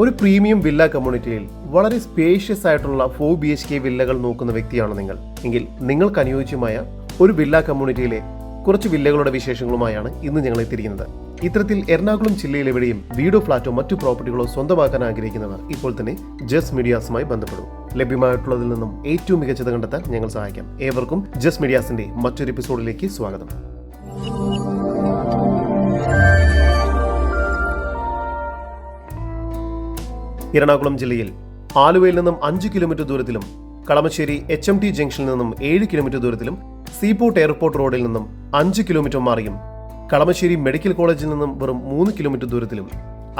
ഒരു premium villa കമ്മ്യൂണിറ്റിയിൽ വളരെ സ്പേഷ്യസ് ആയിട്ടുള്ള ഫോർ ബി എച്ച് കെ വില്ലകൾ നോക്കുന്ന വ്യക്തിയാണ് നിങ്ങൾ. എങ്കിൽ നിങ്ങൾക്ക് അനുയോജ്യമായ ഒരു വില്ല കമ്മ്യൂണിറ്റിയിലെ കുറച്ച് വില്ലകളുടെ വിശേഷങ്ങളുമായാണ് ഇന്ന് ഞങ്ങൾ എത്തിയിരിക്കുന്നത്. ഇത്തരത്തിൽ എറണാകുളം ജില്ലയിലെവിടെയും വീടോ ഫ്ളാറ്റോ മറ്റു പ്രോപ്പർട്ടികളോ സ്വന്തമാക്കാൻ ആഗ്രഹിക്കുന്നവർ ഇപ്പോൾ തന്നെ ജസ് മീഡിയാസുമായി ബന്ധപ്പെടും. ലഭ്യമായിട്ടുള്ളതിൽ നിന്നും ഏറ്റവും മികച്ചത് കണ്ടെത്താൻ ഞങ്ങൾ സഹായിക്കാം. ഏവർക്കും ജസ് മീഡിയാസിന്റെ മറ്റൊരു എപ്പിസോഡിലേക്ക് സ്വാഗതം. എറണാകുളം ജില്ലയിൽ ആലുവയിൽ നിന്നും അഞ്ച് കിലോമീറ്റർ ദൂരത്തിലും കളമശ്ശേരി എച്ച് എം ടി ജംഗ്ഷനിൽ നിന്നും ഏഴ് കിലോമീറ്റർ ദൂരത്തിലും സീപോർട്ട് എയർപോർട്ട് റോഡിൽ നിന്നും അഞ്ച് കിലോമീറ്റർ മാറിയും കളമശ്ശേരി മെഡിക്കൽ കോളേജിൽ നിന്നും വെറും മൂന്ന് കിലോമീറ്റർ ദൂരത്തിലും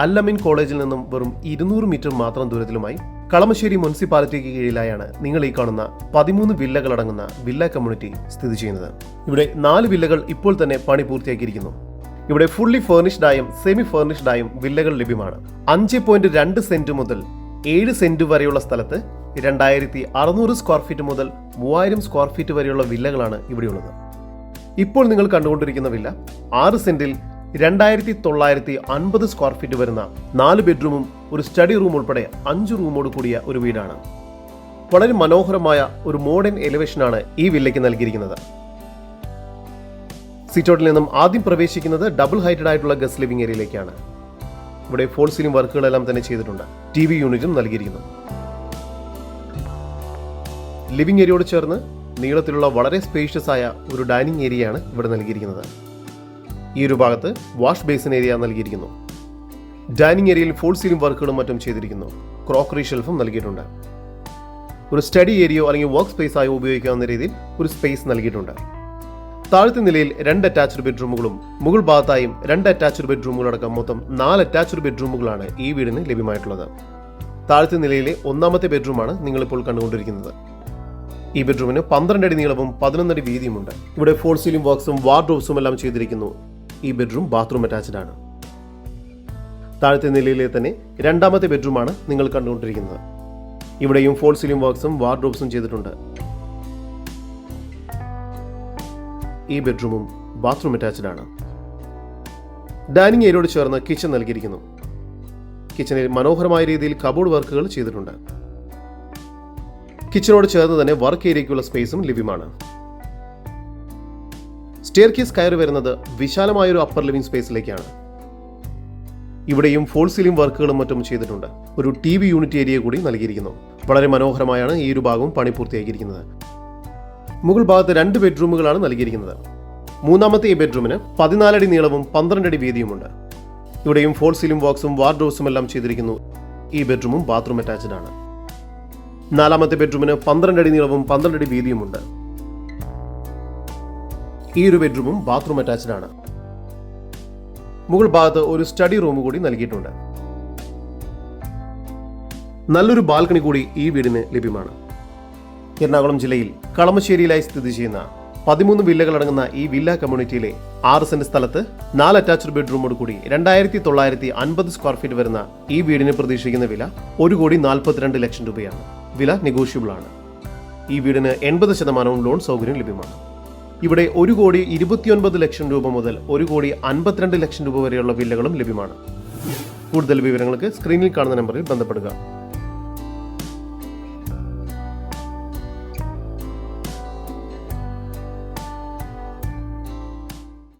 അല്ലമിൻ കോളേജിൽ നിന്നും വെറും ഇരുന്നൂറ് മീറ്റർ മാത്രം ദൂരത്തിലുമായി കളമശ്ശേരി മുനിസിപ്പാലിറ്റിക്ക് കീഴിലായാണ് നിങ്ങൾ ഈ കാണുന്ന പതിമൂന്ന് വില്ലകളടങ്ങുന്ന വില്ല കമ്മ്യൂണിറ്റി സ്ഥിതി ചെയ്യുന്നത്. ഇവിടെ നാല് വില്ലകൾ ഇപ്പോൾ തന്നെ പണി പൂർത്തിയാക്കിയിരിക്കുന്നു. ഇവിടെ ഫുള്ളി ഫേർണിഷ്ഡായും സെമി ഫേർണിഷ്ഡായും വില്ലകൾ ലഭ്യമാണ്. അഞ്ച് പോയിന്റ് രണ്ട് സെന്റ് മുതൽ ഏഴ് സെന്റ് വരെയുള്ള സ്ഥലത്ത് രണ്ടായിരത്തി അറുന്നൂറ് സ്ക്വയർ ഫീറ്റ് മുതൽ മൂവായിരം സ്ക്വയർ ഫീറ്റ് വരെയുള്ള വില്ലകളാണ് ഇവിടെയുള്ളത്. ഇപ്പോൾ നിങ്ങൾ കണ്ടുകൊണ്ടിരിക്കുന്ന വില്ല ആറ് സെന്റിൽ രണ്ടായിരത്തി തൊള്ളായിരത്തി അൻപത് സ്ക്വയർ ഫീറ്റ് വരുന്ന നാല് ബെഡ്റൂമും ഒരു സ്റ്റഡി റൂം ഉൾപ്പെടെ അഞ്ച് റൂമോട് കൂടിയ ഒരു വീടാണ്. വളരെ മനോഹരമായ ഒരു മോഡേൺ എലിവേഷനാണ് ഈ വില്ലയ്ക്ക് നൽകിയിരിക്കുന്നത്. സിറ്റൗട്ടിൽ നിന്നും ആദ്യം പ്രവേശിക്കുന്നത് ഡബിൾ ഹൈറ്റഡ് ആയിട്ടുള്ള ഗസ്റ്റ് ലിവിംഗ് ഏരിയയിലേക്കാണ്. ഇവിടെ ഫോൾ സീലിംഗ് വർക്കുകളെല്ലാം തന്നെ ചെയ്തിട്ടുണ്ട്. ടി വി യൂണിറ്റും നൽകിയിരിക്കുന്നു. ലിവിംഗ് ഏരിയയോട് ചേർന്ന് നീളത്തിലുള്ള വളരെ സ്പേഷ്യസ് ആയ ഒരു ഡൈനിങ് ഏരിയയാണ് ഇവിടെ നൽകിയിരിക്കുന്നത്. ഈ ഒരു ഭാഗത്ത് വാഷ് ബേസിൻ ഏരിയ നൽകിയിരിക്കുന്നു. ഡൈനിങ് ഏരിയയിൽ ഫോൾ സീലിംഗ് വർക്കുകളും മറ്റും ചെയ്തിരിക്കുന്നു. ക്രോക്കറി ഷെൽഫും നൽകിയിട്ടുണ്ട്. ഒരു സ്റ്റഡി ഏരിയയോ അല്ലെങ്കിൽ വർക്ക് സ്പേസ് ആയോ ഉപയോഗിക്കാവുന്ന രീതിയിൽ ഒരു സ്പേസ് നൽകിയിട്ടുണ്ട്. താഴത്തെ നിലയിൽ രണ്ട് അറ്റാച്ച്ഡ് ബെഡ്റൂമുകളും മുകൾ ഭാഗത്തായും രണ്ട് അറ്റാച്ച്ഡ് ബെഡ്റൂമുകളടക്കം മൊത്തം നാല് അറ്റാച്ച്ഡ് ബെഡ്റൂമുകളാണ് ഈ വീടിന് ലഭ്യമായിട്ടുള്ളത്. താഴത്തെ നിലയിലെ ഒന്നാമത്തെ ബെഡ്റൂമാണ് നിങ്ങളിപ്പോൾ കണ്ടുകൊണ്ടിരിക്കുന്നത്. ഈ ബെഡ്റൂമിന് പന്ത്രണ്ട് അടി നീളവും പതിനൊന്നടി വീതിയുമുണ്ട്. ഇവിടെ ഫോൾ സീലിംഗ് വർക്ക്സും വാർഡ്രോബ്സും എല്ലാം ചെയ്തിരിക്കുന്നു. ഈ ബെഡ്റൂം ബാത്റൂം അറ്റാച്ച്ഡ് ആണ്. താഴത്തെ നിലയിലെ തന്നെ രണ്ടാമത്തെ ബെഡ്റൂമാണ് നിങ്ങൾ കണ്ടുകൊണ്ടിരിക്കുന്നത്. ഇവിടെയും ഫോൾ സീലിംഗ് വർക്ക്സും വാർഡ്രോബ്സും ചെയ്തിട്ടുണ്ട്. ഈ ബെഡ്റൂമും ബാത്റൂം ആണ്. ഡൈനിങ് ഏരിയയോട് ചേർന്ന് കിച്ചൺ നൽകിയിരിക്കുന്നു. കിച്ചണിൽ മനോഹരമായ രീതിയിൽ കബോർഡ് വർക്കുകൾ ചെയ്തിട്ടുണ്ട്. കിച്ചണോട് ചേർന്ന് തന്നെ വർക്ക് ഏരിയയ്ക്കുള്ള സ്പേസും ലഭ്യമാണ്. സ്റ്റെയർ കേസ് കയറി വരുന്നത് വിശാലമായ ഒരു അപ്പർ ലിവിംഗ് സ്പേസിലേക്കാണ് ഇവിടെയും ഫോൾ സീലിംഗ് വർക്കുകളും മറ്റും ചെയ്തിട്ടുണ്ട്. ഒരു ടി വി യൂണിറ്റ് ഏരിയ കൂടി നൽകിയിരിക്കുന്നു. വളരെ മനോഹരമായാണ് ഈ ഒരു ഭാഗവും പണി പൂർത്തിയാക്കിയിരിക്കുന്നത്. മുകൾ ഭാഗത്ത് രണ്ട് ബെഡ്റൂമുകളാണ് നൽകിയിരിക്കുന്നത്. മൂന്നാമത്തെ ഈ ബെഡ്റൂമിന് പതിനാലടി നീളവും പന്ത്രണ്ടടി വീതിയുമുണ്ട്. ഇവിടെയും ഫോൾ സീലിംഗ് ബോക്സും വാർഡ്രോബ്സും എല്ലാം ചെയ്തിരിക്കുന്നു. ഈ ബെഡ്റൂമും ബാത്റൂം അറ്റാച്ച്ഡ് ആണ്. നാലാമത്തെ ബെഡ്റൂമിന് പന്ത്രണ്ടടി നീളവും പന്ത്രണ്ടടി വീതിയുമുണ്ട്. ഈ ഒരു ബെഡ്റൂമും ബാത്റൂം അറ്റാച്ച്ഡ് ആണ്. മുകൾ ഭാഗത്ത് ഒരു സ്റ്റഡി റൂം കൂടി നൽകിയിട്ടുണ്ട്. നല്ലൊരു ബാൽക്കണി കൂടി ഈ വീടിന് ലഭ്യമാണ്. എറണാകുളം ജില്ലയിൽ കളമശ്ശേരിയിലായി സ്ഥിതി ചെയ്യുന്ന പതിമൂന്ന് വില്ലകൾ അടങ്ങുന്ന ഈ വില്ല കമ്മ്യൂണിറ്റിയിലെ ആറ് സെന്റ് സ്ഥലത്ത് നാല് അറ്റാച്ച്ഡ് ബെഡ്റൂമോട് കൂടി രണ്ടായിരത്തി തൊള്ളായിരത്തി അൻപത് സ്ക്വയർ ഫീറ്റ് വരുന്ന ഈ വീടിന് പ്രതീക്ഷിക്കുന്ന വില ഒരു കോടി നാൽപ്പത്തിരണ്ട് ലക്ഷം രൂപയാണ്. വില നെഗോഷ്യബിൾ ആണ് ഈ വീടിന് എൺപത് ശതമാനവും ലോൺ സൗകര്യം ലഭ്യമാണ്. ഇവിടെ ഒരു കോടി ഇരുപത്തിയൊൻപത് ലക്ഷം രൂപ മുതൽ ഒരു കോടി അൻപത്തിരണ്ട് ലക്ഷം രൂപ വരെയുള്ള വില്ലകളും ലഭ്യമാണ്. കൂടുതൽ വിവരങ്ങൾക്ക് സ്ക്രീനിൽ കാണുന്ന നമ്പറിൽ ബന്ധപ്പെടുക.